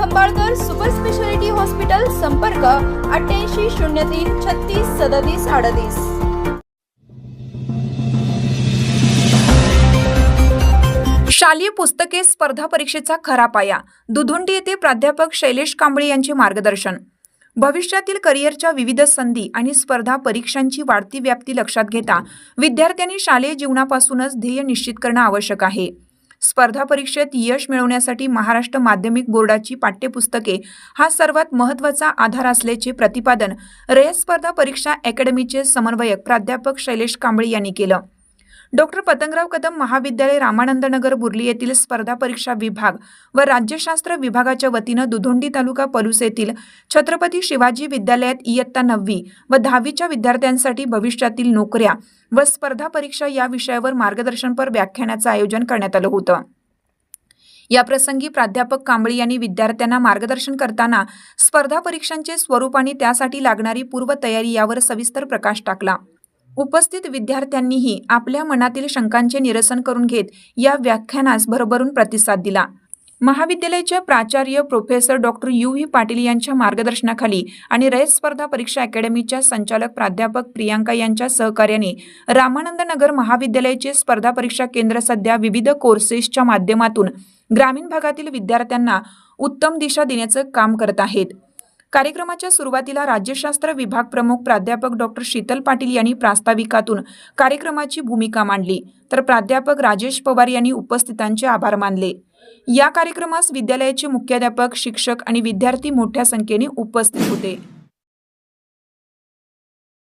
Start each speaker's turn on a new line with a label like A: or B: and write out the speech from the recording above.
A: Khambalkar super speciality hospital संपर्क अठ्ठ्याऐंशी शून्य तीन छत्तीस सदतीस अडतीस.
B: शालेय पुस्तके स्पर्धा परीक्षेचा खरा पाया. दुधुंडी येथे प्राध्यापक शैलेश कांबळे यांचे मार्गदर्शन. भविष्यातील करिअरच्या विविध संधी आणि स्पर्धा परीक्षांची वाढती व्याप्ती लक्षात घेता विद्यार्थ्यांनी शालेय जीवनापासूनच ध्येय निश्चित करणं आवश्यक आहे. स्पर्धा परीक्षेत यश मिळवण्यासाठी महाराष्ट्र माध्यमिक बोर्डाची पाठ्यपुस्तके हा सर्वात महत्त्वाचा आधार असल्याचे प्रतिपादन रयत स्पर्धा परीक्षा अकॅडमीचे समन्वयक प्राध्यापक शैलेश कांबळे यांनी केलं. डॉक्टर पतंगराव कदम महाविद्यालय रामानंद नगर बुर्ली येथील स्पर्धा परीक्षा विभाग व राज्यशास्त्र विभागाच्या वतीनं दुधोंडी तालुका पलूस येथील छत्रपती शिवाजी विद्यालयात इयत्ता नववी व दहावीच्या विद्यार्थ्यांसाठी भविष्यातील नोकऱ्या व स्पर्धा परीक्षा या विषयावर मार्गदर्शनपर व्याख्यानाचं आयोजन करण्यात आलं होतं. याप्रसंगी प्राध्यापक कांबळी यांनी विद्यार्थ्यांना मार्गदर्शन करताना स्पर्धा परीक्षांचे स्वरूप आणि त्यासाठी लागणारी पूर्वतयारी यावर सविस्तर प्रकाश टाकला. उपस्थित विद्यार्थ्यांनीही आपल्या मनातील शंकांचे निरसन करून घेत या व्याख्यानास भरभरून प्रतिसाद दिला. महाविद्यालयाच्या प्राचार्य professor doctor U. V. Patil यांच्या मार्गदर्शनाखाली आणि रयत स्पर्धा परीक्षा अकॅडमीच्या संचालक प्राध्यापक प्रियांका यांच्या सहकार्याने रामानंद नगर महाविद्यालयाचे स्पर्धा परीक्षा केंद्र सध्या विविध कोर्सेसच्या माध्यमातून ग्रामीण भागातील विद्यार्थ्यांना उत्तम दिशा देण्याचं काम करत आहेत. कार्यक्रमाच्या सुरुवातीला राज्यशास्त्र विभाग प्रमुख प्राध्यापक डॉक्टर शीतल पाटील यांनी प्रास्ताविकातून कार्यक्रमाची भूमिका मांडली. तर प्राध्यापक राजेश पवार यांनी उपस्थितांचे आभार मानले. या कार्यक्रमास विद्यालयाचे मुख्याध्यापक शिक्षक आणि विद्यार्थी मोठ्या संख्येने उपस्थित होते.